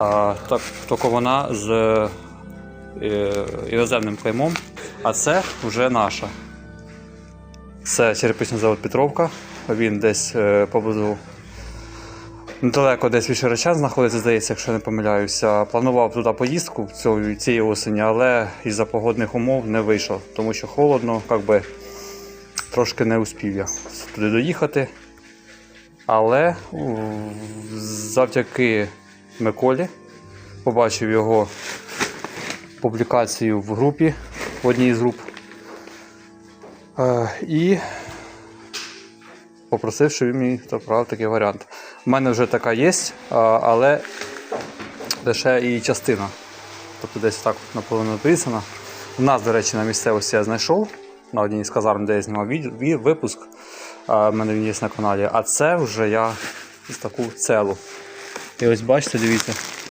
А, так, тільки вона з е, іноземним клеймом, а це вже наша. Це черепичний завод Петровка. Він десь е, поблизу недалеко десь від Широчан знаходиться, здається, якщо не помиляюся. Планував туди поїздку цієї, осені, але із-за погодних умов не вийшов, тому що холодно, як би трошки не успів я туди доїхати. Але завдяки Миколі побачив його публікацію в групі, в одній з груп. Е, і попросив, щоб він мені доправив такий варіант. У мене вже така є, але лише і частина. Тобто десь так наполовину написано. У нас, до речі, на місцевості я знайшов на одній з казарм, де я знімав випуск. А, в мене він є на каналі. А це вже я із таку целу. І ось бачите, дивіться,